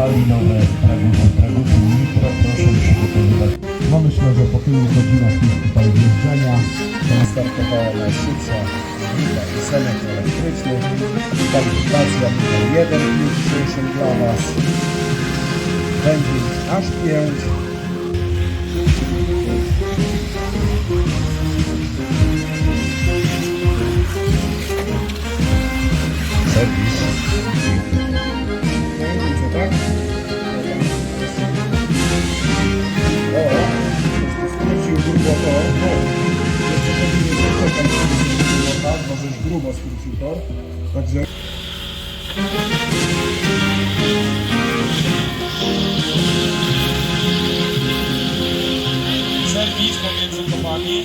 spalinowe traguty, traguty nitro, proszę przygotowywać. No myślę, że po tylu godzinach tutaj wjeżdżania startowała najszybsza grupa ósemek elektrycznych. Kwalifikacja numer jeden w dniu dzisiejszym dla Was. Będzie aż pięć. Serwis. Grubo skrócił tor. Także... Serwis pomiędzy topami.